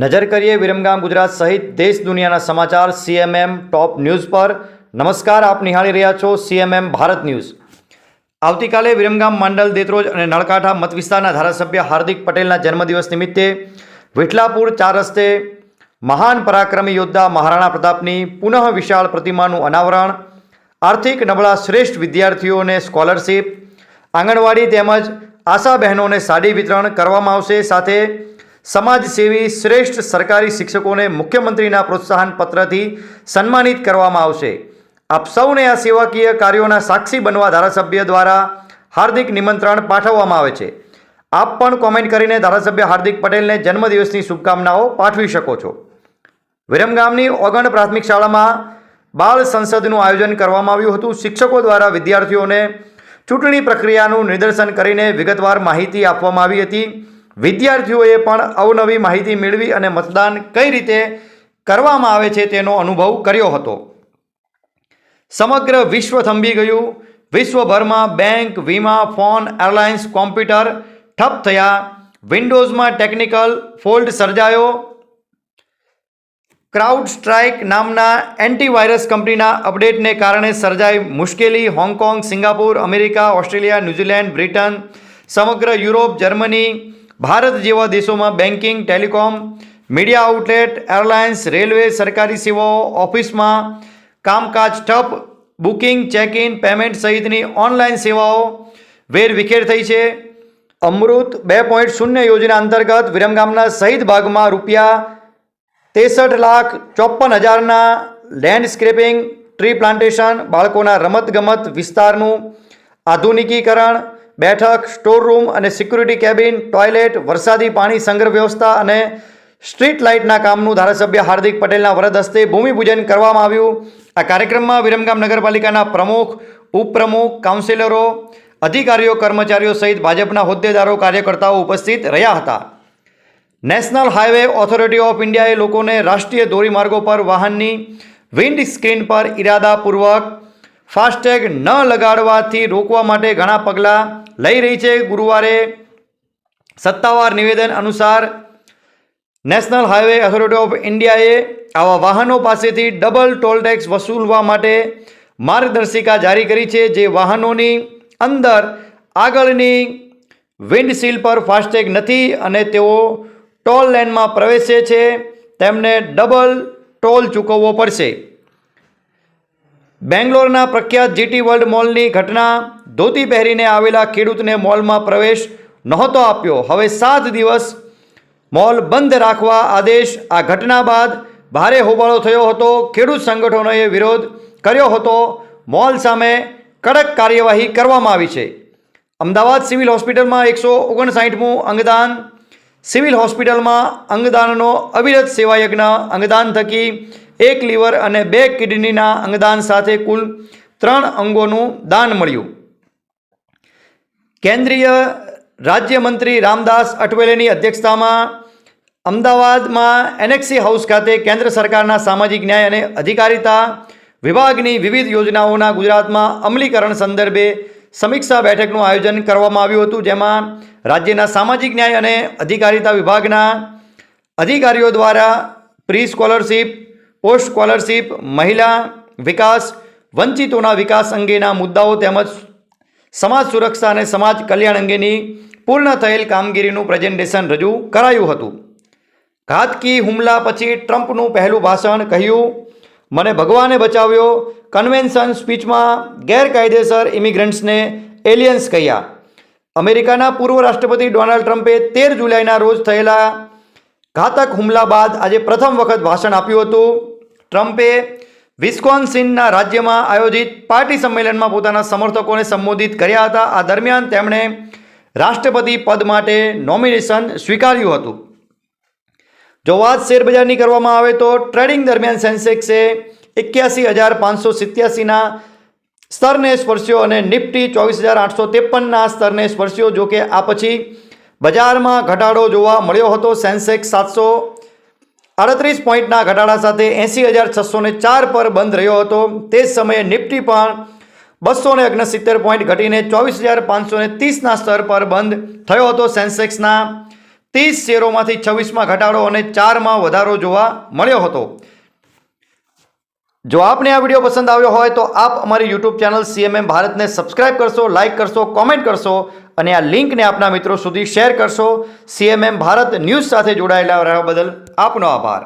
નજર કરીએ વિરમગામ ગુજરાત સહિત દેશ દુનિયાના સમાચાર સીએમએમ ટોપ ન્યૂઝ પર. નમસ્કાર, આપ નિહાળી રહ્યા છો સીએમએમ ભારત ન્યૂઝ. આવતીકાલે વિરમગામ મંડલ, દેત્રોજ અને નળકાંઠા મત વિસ્તારના ધારાસભ્ય હાર્દિક પટેલના જન્મદિવસ નિમિત્તે વિઠલાપુર ચાર રસ્તે મહાન પરાક્રમી યોદ્ધા મહારાણા પ્રતાપની પુનઃ વિશાળ પ્રતિમાનું અનાવરણ, આર્થિક નબળા શ્રેષ્ઠ વિદ્યાર્થીઓને સ્કોલરશીપ, આંગણવાડી તેમજ આશા બહેનોને સાડી વિતરણ કરવામાં આવશે. સાથે સમાજસેવી શ્રેષ્ઠ સરકારી શિક્ષકોને મુખ્યમંત્રીના પ્રોત્સાહન પત્રથી સન્માનિત કરવામાં આવશે. આપ સૌને આ સેવાકીય કાર્યોના સાક્ષી બનવા ધારાસભ્ય દ્વારા હાર્દિક નિમંત્રણ પાઠવવામાં આવે છે. આપ પણ કોમેન્ટ કરીને ધારાસભ્ય હાર્દિક પટેલને જન્મદિવસની શુભકામનાઓ પાઠવી શકો છો. વિરમગામની ઓગણ પ્રાથમિક શાળામાં બાળ સંસદનું આયોજન કરવામાં આવ્યું હતું. શિક્ષકો દ્વારા વિદ્યાર્થીઓને ચૂંટણી પ્રક્રિયાનું નિદર્શન કરીને વિગતવાર માહિતી આપવામાં આવી હતી. વિદ્યાર્થીઓએ પણ અવનવી માહિતી મેળવી અને મતદાન કઈ રીતે કરવામાં આવે છે તેનો અનુભવ કર્યો હતો. સમગ્ર વિશ્વ થંભી ગયું. વિશ્વભરમાં બેંક, વીમા, ફોન, એરલાઇન્સ, કોમ્પ્યુટર ઠપ થયા. વિન્ડોઝમાં ટેકનિકલ ફોલ્ટ સર્જાયો. ક્રાઉડ સ્ટ્રાઇક નામના એન્ટીવાયરસ કંપનીના અપડેટને કારણે સર્જાઈ મુશ્કેલી. Hong Kong, Singapore, America, Australia, New Zealand, Britain, સમગ્ર યુરોપ, જર્મની ભારત જેવા દેશોમાં banking, telecom, media outlet, airlines, railway, સરકારી સેવાઓ, ઓફિસમાં કામકાજ ઠપ, બુકિંગ ચેક ઇન પેમેન્ટ સહિતની ઓનલાઈન સેવાઓ વેરવિખેર થઈ છે. અમૃત બે પોઈન્ટ શૂન્ય યોજના અંતર્ગત વિરમગામના સહિત ભાગમાં રૂપિયા ત્રેસઠ લાખ ચોપન હજારના લેન્ડસ્કેપિંગ ટ્રી પ્લાન્ટેશન, બાળકોના રમતગમત વિસ્તારનું આધુનિકીકરણ બેઠક સ્ટોર રૂમ અને સિક્યુરિટી કેબિન, ટોયલેટ, વરસાદી પાણી સંગ્રહ વ્યવસ્થા અને સ્ટ્રીટ લાઇટના કામનું ધારાસભ્ય હાર્દિક પટેલના વરદ હસ્તે ભૂમિપૂજન કરવામાં આવ્યું. આ કાર્યક્રમમાં વિરમગામ નગરપાલિકાના પ્રમુખ, ઉપપ્રમુખ, કાઉન્સિલરો, અધિકારીઓ, કર્મચારીઓ સહિત ભાજપના હોદ્દેદારો, કાર્યકર્તાઓ ઉપસ્થિત રહ્યા હતા. નેશનલ હાઈવે ઓથોરિટી ઓફ ઇન્ડિયાએ લોકોને રાષ્ટ્રીય ધોરીમાર્ગો પર વાહનની વિન્ડ સ્ક્રીન પર ઇરાદાપૂર્વક ફાસ્ટેગ ન લગાડવાથી રોકવા માટે ઘણા પગલાં લઈ રહી છે. ગુરુવારે સત્તાવાર નિવેદન અનુસાર નેશનલ હાઈવે ઓથોરિટી ઓફ ઇન્ડિયાએ આવા વાહનો પાસેથી ડબલ ટોલ ટેક્સ વસૂલવા માટે માર્ગદર્શિકા જારી કરી છે, જે વાહનોની અંદર આગળની વિન્ડશીલ પર ફાસ્ટેગ નથી અને તેઓ ટોલ લેનમાં પ્રવેશે છે. તેમને ડબલ ટોલ ચૂકવવો પડશે. બેંગ્લોરના પ્રખ્યાત જીટી વર્લ્ડ મોલની ઘટના, ધોતી પહેરીને આવેલા ખેડૂતને મોલમાં પ્રવેશ નહોતો આપ્યો. હવે સાત દિવસ મોલ બંધ રાખવા આદેશ. આ ઘટના બાદ ભારે હોબાળો થયો હતો. ખેડૂત સંગઠનોએ વિરોધ કર્યો હતો. મોલ સામે કડક કાર્યવાહી કરવામાં આવી છે. અમદાવાદ સિવિલ હોસ્પિટલમાં એકસો ઓગણસાઠમું અંગદાન, સિવિલ હોસ્પિટલમાં અંગદાનનો અવિરત સેવાયજ્ઞ અંગદાન થકી એક લીવર અને બે કિડનીના અંગદાન સાથે કુલ ત્રણ અંગોનું દાન મળ્યું. કેન્દ્રીય રાજ્યમંત્રી રામદાસ અઠવેલેની અધ્યક્ષતામાં અમદાવાદમાં એનેક્સી હાઉસ ખાતે કેન્દ્ર સરકારના સામાજિક ન્યાય અને અધિકારિતા વિભાગની વિવિધ યોજનાઓના ગુજરાતમાં અમલીકરણ સંદર્ભે સમીક્ષા બેઠકનું આયોજન કરવામાં આવ્યું હતું, જેમાં રાજ્યના સામાજિક ન્યાય અને અધિકારિતા વિભાગના અધિકારીઓ દ્વારા પ્રી સ્કોલરશીપ પોસ્ટ સ્કોલરશીપ, મહિલા વિકાસ, વંચિતોના વિકાસ અંગેના મુદ્દાઓ તેમજ સમાજ સુરક્ષા અને સમાજ કલ્યાણ અંગેની પૂર્ણ થયેલ કામગીરીનું પ્રેઝન્ટેશન રજૂ કરાયું હતું. ઘાતકી હુમલા પછી ટ્રમ્પનું પહેલું ભાષણ કહ્યું, મને ભગવાને બચાવ્યો, કન્વેન્શન સ્પીચમાં ગેરકાયદેસર ઇમિગ્રન્ટ્સને એલિયન્સ કહ્યા. અમેરિકાના પૂર્વ રાષ્ટ્રપતિ ડોનાલ્ડ ટ્રમ્પે તેર જુલાઈના રોજ થયેલા ઘાતક હુમલા બાદ આજે પ્રથમ વખત ભાષણ આપ્યું હતું. ટ્રમ્પે વિસ્કોન્સિનના રાજ્યમાં આયોજિત પાર્ટી સંમેલનમાં પોતાના સમર્થકોને સંબોધિત કર્યા હતા. આ દરમિયાન તેમણે રાષ્ટ્રપતિ પદ માટે નોમિનેશન સ્વીકાર્યું હતું. જો વાત શેરબજારની કરવામાં આવે તો ટ્રેડિંગ દરમિયાન સેન્સેક્સે એક્યાસી હજાર પાંચસો સિત્યાસીના સ્તરને સ્પર્શ્યો અને નિફ્ટી ચોવીસ હજાર આઠસો ત્રેપનના સ્તરને સ્પર્શ્યો, જો કે આ પછી બજારમાં ઘટાડો જોવા મળ્યો હતો. સેન્સેક્સ સાતસો આડત્રીસ પોઈન્ટના ઘટાડા સાથે એંસી હજાર છસો ને ચાર પર બંધ રહ્યો હતો. તે જ સમયે નિફ્ટી પણ બસો ને ઓગણસિત્તેર પોઈન્ટ ઘટીને ચોવીસ હજાર પાંચસો ને ત્રીસના સ્તર પર બંધ થયો હતો. સેન્સેક્સના ત્રીસ શેરોમાંથી છવ્વીસમાં ઘટાડો અને ચારમાં વધારો જોવા મળ્યો હતો. જો આપને આ વીડિયો પસંદ આવ્યો હોય તો આપ અમારી યુટ્યુબ ચેનલ સીએમએમ ભારતને સબસ્ક્રાઇબ કરશો લાઇક કરશો કોમેન્ટ કરશો અને આ લિંકને આપના મિત્રો સુધી શેર કરશો. સીએમએમ ભારત ન્યૂઝ સાથે જોડાયેલા રહેવા બદલ આપનો આભાર.